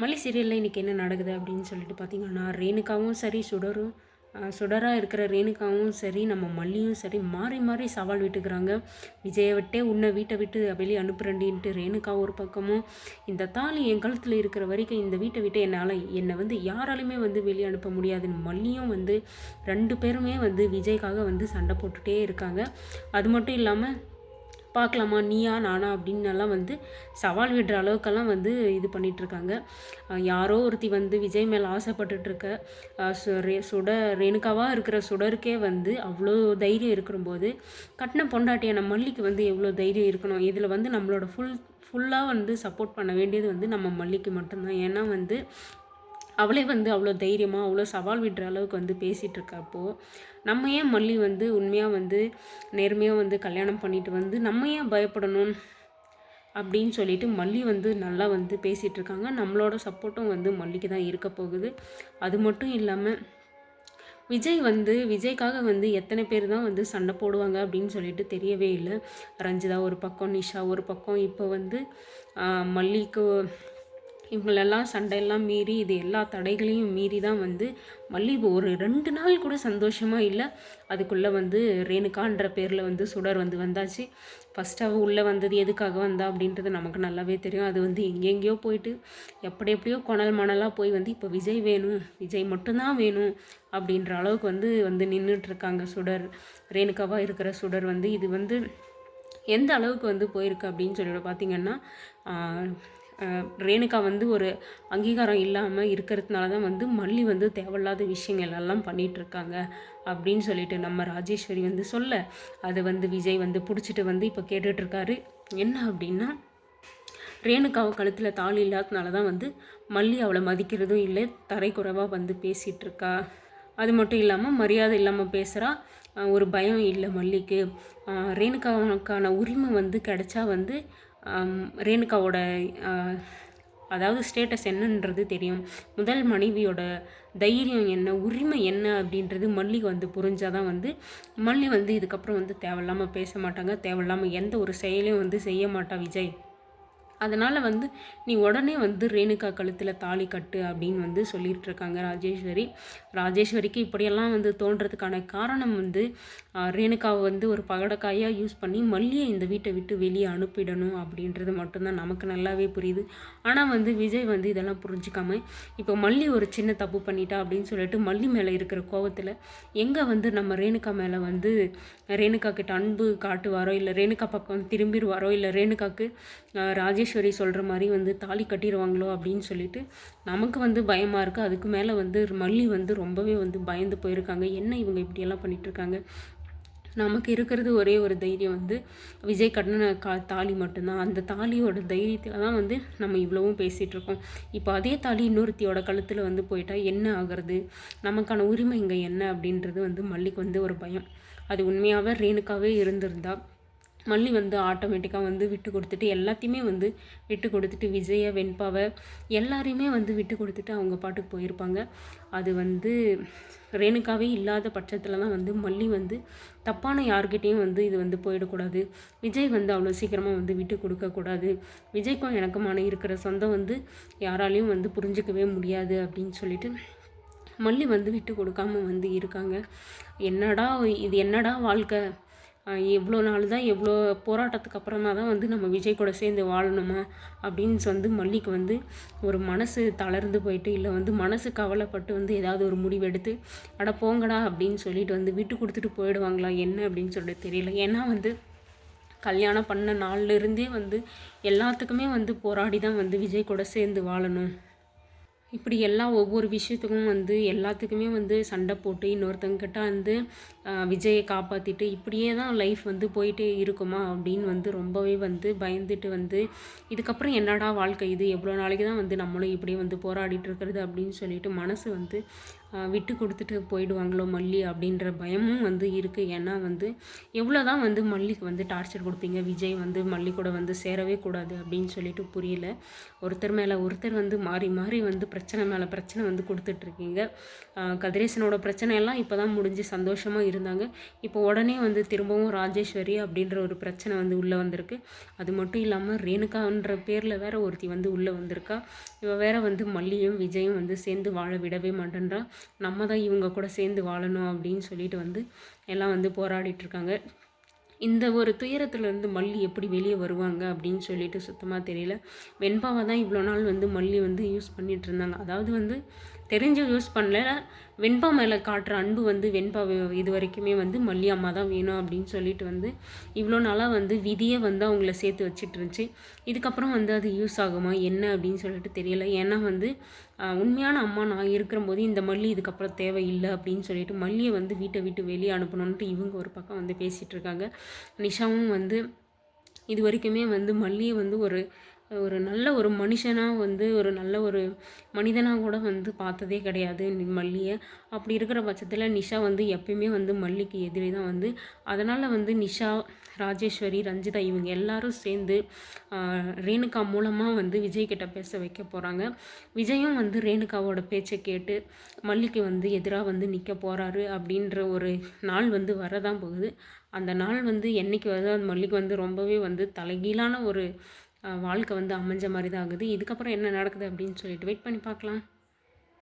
மல்லி சீரியலில் இன்றைக்கி என்ன நடக்குது அப்படின்னு சொல்லிட்டு பார்த்தீங்கன்னா ரேணுகாவும் சரி சுடரும் சுடராக இருக்கிற ரேணுகாவும் சரி நம்ம மல்லியும் சரி மாறி மாறி சவால் விட்டுக்கிறாங்க. விஜயை விட்டே உன்னை வீட்டை விட்டு வெளியே அனுப்புறண்டின்ட்டு ரேணுகா ஒரு பக்கமும் இந்த தாலி என் கழுத்தில் இருக்கிற வரைக்கும் இந்த வீட்டை விட்டு என்னால் என்னை வந்து யாராலையுமே வந்து வெளியே அனுப்ப முடியாதுன்னு மல்லியும் வந்து ரெண்டு பேருமே வந்து விஜய்க்காக வந்து சண்டை போட்டுகிட்டே இருக்காங்க. அது மட்டும் இல்லாமல் பார்க்கலாமா? நீயா நானா அப்படின்னுலாம் வந்து சவால் விடுற அளவுக்கெல்லாம் வந்து இது பண்ணிகிட்ருக்காங்க யாரோ ஒருத்தி வந்து விஜய் மேலே ஆசைப்பட்டுட்ருக்க சுட ரேணுகாவாக இருக்கிற சுடருக்கே வந்து அவ்வளோ தைரியம் இருக்கிறபோது கட்டின பொண்டாட்டியான மல்லிக்கு வந்து எவ்வளோ தைரியம் இருக்கணும்? இதில் வந்து நம்மளோட ஃபுல் ஃபுல்லாக வந்து சப்போர்ட் பண்ண வேண்டியது வந்து நம்ம மல்லிக்கு மட்டும்தான். ஏன்னா வந்து அவளே வந்து அவ்வளோ தைரியமாக அவ்வளோ சவால் விடுற அளவுக்கு வந்து பேசிகிட்டு இருக்கப்போ நம்ம ஏன் மல்லி வந்து உண்மையாக வந்து நேர்மையாக வந்து கல்யாணம் பண்ணிட்டு வந்து நம்ம ஏன் பயப்படணும் அப்படின்னு சொல்லிட்டு மல்லி வந்து நல்லா வந்து பேசிகிட்டு இருக்காங்க நம்மளோட சப்போர்ட்டும் வந்து மல்லிக்கு தான் இருக்க போகுது. அது மட்டும் இல்லாமல் விஜய் வந்து விஜய்க்காக வந்து எத்தனை பேர் தான் வந்து சண்டை போடுவாங்க அப்படின்னு சொல்லிட்டு தெரியவே இல்லை. ரஞ்சிதா ஒரு பக்கம் நிஷா ஒரு பக்கம். இப்போ வந்து மல்லிக்கு இவங்களெல்லாம் சண்டையெல்லாம் மீறி இது எல்லா தடைகளையும் மீறி தான் வந்து மல்லி ஒரு ரெண்டு நாள் கூட சந்தோஷமாக இல்லை. அதுக்குள்ளே வந்து ரேணுகான்ற பேரில் வந்து சுடர் வந்து வந்தாச்சு. ஃபஸ்ட் அவள் உள்ளே வந்தது எதுக்காக வந்தா அப்படின்றது நமக்கு நல்லாவே தெரியும். அது வந்து எங்கெங்கேயோ போயிட்டு எப்படி எப்படியோ கொணல் மணலாக போய் வந்து இப்போ விஜய் வேணும் விஜய் மட்டும்தான் வேணும் அப்படின்ற அளவுக்கு வந்து வந்து நின்றுட்டுருக்காங்க சுடர். ரேணுகாவாக இருக்கிற சுடர் வந்து இது வந்து எந்த அளவுக்கு வந்து போயிருக்கு அப்படின்னு சொல்லிட்டு பார்த்திங்கன்னா ரேணுகா வந்து ஒரு அங்கீகாரம் இல்லாமல் இருக்கிறதுனால தான் வந்து மல்லி வந்து தேவையில்லாத விஷயங்கள் எல்லாம் பண்ணிகிட்ருக்காங்க அப்படின்னு சொல்லிட்டு நம்ம ராஜேஸ்வரி வந்து சொல்ல. அதை வந்து விஜய் வந்து பிடிச்சிட்டு வந்து இப்போ கேட்டுட்ருக்காரு என்ன அப்படின்னா ரேணுகாவை கழுத்தில் தாலி இல்லாததுனால தான் வந்து மல்லி அவளை மதிக்கிறதும் இல்லை தரைக்குறைவாக வந்து பேசிகிட்ருக்கா அது மட்டும் இல்லாமல் மரியாதை இல்லாமல் பேசுகிறா ஒரு பயம் இல்லை மல்லிக்கு. ரேணுகாவுக்கான உரிமை வந்து கிடைச்சா வந்து ரேணுகாவோட அதாவது ஸ்டேட்டஸ் என்னன்றது தெரியும். முதல் மனைவியோட தைரியம் என்ன உரிமை என்ன அப்படின்றது மல்லிகை வந்து புரிஞ்சால் தான் வந்து மல்லி வந்து இதுக்கப்புறம் வந்து தேவையில்லாமல் பேச மாட்டாங்க தேவையில்லாமல் எந்த ஒரு செயலையும் வந்து செய்ய மாட்டா விஜய். அதனால் வந்து நீ உடனே வந்து ரேணுகா கழுத்தில் தாலி கட்டு அப்படின்னு வந்து சொல்லிகிட்டு இருக்காங்க ராஜேஸ்வரி. ராஜேஸ்வரிக்கு இப்படியெல்லாம் வந்து தோன்றதுக்கான காரணம் வந்து ரேணுகாவை வந்து ஒரு பகடக்காயாக யூஸ் பண்ணி மல்லியை இந்த வீட்டை விட்டு வெளியே அனுப்பிடணும் அப்படின்றது மட்டும்தான் நமக்கு நல்லாவே புரியுது. ஆனால் வந்து விஜய் வந்து இதெல்லாம் புரிஞ்சுக்காம இப்போ மல்லி ஒரு சின்ன தப்பு பண்ணிட்டா அப்படின்னு சொல்லிட்டு மல்லி மேலே இருக்கிற கோவத்தில் எங்கே வந்து நம்ம ரேணுகா மேலே வந்து ரேணுகா கிட்ட அன்பு காட்டுவாரோ இல்லை ரேணுகா பக்கம் திரும்பிடுவாரோ இல்லை ரேணுகாக்கு ராஜேஸ்வரி சொல்கிற மாதிரி வந்து தாலி கட்டிடுவாங்களோ அப்படின்னு சொல்லிட்டு நமக்கு வந்து பயமாக இருக்குது அதுக்கு மேலே வந்து மல்லி வந்து ரொம்பவே வந்து பயந்து போயிருக்காங்க. என்ன இவங்க இப்படியெல்லாம் பண்ணிகிட்ருக்காங்க நமக்கு இருக்கிறது ஒரே ஒரு தைரியம் வந்து விஜய் கட்டின கா தாலி மட்டும்தான். அந்த தாலியோட தைரியத்தில் தான் வந்து நம்ம இவ்வளவும் பேசிகிட்ருக்கோம் இப்போ அதே தாலி இன்னொருத்தியோட கழுத்தில் வந்து போயிட்டால் என்ன ஆகிறது? நமக்கான உரிமை இங்கே என்ன அப்படின்றது வந்து மல்லிக்கு வந்து ஒரு பயம். அது உண்மையாகவே ரேணுக்காவே இருந்திருந்தால் மல்லி வந்து ஆட்டோமேட்டிக்காக வந்து விட்டு கொடுத்துட்டு எல்லாத்தையுமே வந்து விட்டு கொடுத்துட்டு விஜயை வெண்பாவை எல்லாரையுமே வந்து விட்டு கொடுத்துட்டு அவங்க பாட்டுக்கு போயிருப்பாங்க. அது வந்து ரேணுக்காவே இல்லாத பட்சத்தில் தான் வந்து மல்லி வந்து தப்பான யார்கிட்டேயும் வந்து இது வந்து போயிடக்கூடாது. விஜய் வந்து அவ்வளோ சீக்கிரமாக வந்து விட்டு கொடுக்கக்கூடாது விஜய்க்கும் எனக்குமான இருக்கிற சொந்தம் வந்து யாராலையும் வந்து புரிஞ்சிக்கவே முடியாது அப்படின்னு சொல்லிட்டு மல்லி வந்து விட்டு கொடுக்காம வந்து இருக்காங்க. என்னடா இது என்னடா வாழ்க்கை? எவ்வளோ நாள் தான் எவ்வளோ போராட்டத்துக்கு அப்புறமா தான் வந்து நம்ம விஜய் கூட சேர்ந்து வாழணுமா? அப்படின்னு வந்து மல்லிக்கு வந்து ஒரு மனசு தளர்ந்து போயிட்டு இல்லை வந்து மனசு கவலைப்பட்டு வந்து ஏதாவது ஒரு முடிவு எடுத்து அட போங்கடா அப்படின்னு சொல்லிட்டு வந்து விட்டு கொடுத்துட்டு போயிடுவாங்களா என்ன அப்படின்னு சொல்லிட்டு தெரியல. ஏன்னா வந்து கல்யாணம் பண்ண நாள்லேருந்தே வந்து எல்லாத்துக்குமே வந்து போராடி தான் வந்து விஜய் கூட சேர்ந்து வாழணும். இப்படி எல்லா ஒவ்வொரு விஷயத்துக்கும் வந்து எல்லாத்துக்குமே வந்து சண்டை போட்டு இன்னொருத்தங்கிட்ட வந்து விஜயை காப்பாற்றிட்டு இப்படியே தான் லைஃப் வந்து போயிட்டே இருக்குமா அப்படின்னு வந்து ரொம்பவே வந்து பயந்துட்டு வந்து இதுக்கப்புறம் என்னடா வாழ்க்கை இது? எவ்வளோ நாளைக்கு தான் வந்து நம்மளும் இப்படியே வந்து போராடிட்டு இருக்கிறது அப்படின்னு சொல்லிட்டு மனசு வந்து விட்டு கொடுத்துட்டு போயிடுவாங்களோ மல்லி அப்படின்ற பயமும் வந்து இருக்குது ஏன்னா வந்து எவ்வளோ தான் வந்து மல்லிக்கு வந்து டார்ச்சர் கொடுப்பீங்க? விஜய் வந்து மல்லி கூட வந்து சேரவே கூடாது அப்படின்னு சொல்லிட்டு புரியல. ஒருத்தர் மேலே ஒருத்தர் வந்து மாறி மாறி வந்து பிரச்சனை மேலே பிரச்சனை வந்து கொடுத்துட்ருக்கீங்க. கதிரேசனோட பிரச்சனை எல்லாம் இப்போ தான் முடிஞ்சு சந்தோஷமாக இருந்தாங்க. இப்போ உடனே வந்து திரும்பவும் ராஜேஸ்வரி அப்படின்ற ஒரு பிரச்சனை வந்து உள்ளே வந்திருக்கு. அது மட்டும் இல்லாமல் ரேணுகான்ற பேரில் வேற ஒருத்தி வந்து உள்ளே வந்திருக்கா. இவள் வேற வந்து மல்லியும் விஜயும் வந்து சேர்ந்து வாழ விடவே மாட்டேன்றா. நம்ம தான் இவங்க கூட சேர்ந்து வாழணும் அப்படின்னு சொல்லிட்டு வந்து எல்லாம் வந்து போராடிட்டுருக்காங்க இந்த ஒரு துயரத்துலேருந்து மல்லி எப்படி வெளியே வருவாங்க அப்படின்னு சொல்லிட்டு சுத்தமாக தெரியல. வெண்பாவை தான் இவ்வளோ நாள் வந்து மல்லி வந்து யூஸ் பண்ணிகிட்டு இருந்தாங்க. அதாவது வந்து தெரிஞ்சு யூஸ் பண்ணல. வெண்பா மேலே காட்டுற அன்பு வந்து வெண்பா இது வரைக்குமே வந்து மல்லி அம்மா தான் வேணும் அப்படின்னு சொல்லிட்டு வந்து இவ்வளோ நாளாக வந்து விதியை வந்து அவங்கள சேர்த்து வச்சுட்டு இருந்துச்சு இதுக்கப்புறம் வந்து அது யூஸ் ஆகுமா என்ன அப்படின்னு சொல்லிட்டு தெரியல. ஏன்னா வந்து உண்மையான அம்மா நான் இருக்கிற போது இந்த மல்லி இதுக்கப்புறம் தேவையில்லை அப்படின்னு சொல்லிட்டு மல்லியை வந்து வீட்டை விட்டு வெளியே அனுப்பணுன்ட்டு இவங்க ஒரு பக்கம் வந்து பேசிகிட்டு இருக்காங்க நிஷாவும் வந்து இது வரைக்குமே வந்து மல்லியை வந்து ஒரு ஒரு நல்ல ஒரு மனுஷனாக வந்து ஒரு நல்ல ஒரு மனிதனாக கூட வந்து பார்த்ததே கிடையாது. மல்லியை. அப்படி இருக்கிற பட்சத்தில் நிஷா வந்து எப்பயுமே வந்து மல்லிக்கு எதிரே தான் வந்து. அதனால் வந்து நிஷா ராஜேஸ்வரி ரஞ்சிதா இவங்க எல்லாரும் சேர்ந்து ரேணுகா மூலமாக வந்து விஜய் கிட்ட பேச வைக்க போகிறாங்க விஜயும் வந்து ரேணுகாவோட பேச்சை கேட்டு மல்லிக்கு வந்து எதிராக வந்து நிற்க போகிறாரு அப்படின்ற ஒரு நாள் வந்து வரதான் போகுது. அந்த நாள் வந்து என்றைக்கு வருதோ அந்த மல்லிக்கு வந்து ரொம்பவே வந்து தலைகீழான ஒரு வாழ்க்கை வந்து அமைஞ்ச மாதிரி தான் ஆகுது. இதுக்கப்புறம் என்ன நடக்குது அப்படின்னு சொல்லிட்டு வெயிட் பண்ணி பார்க்கலாம்.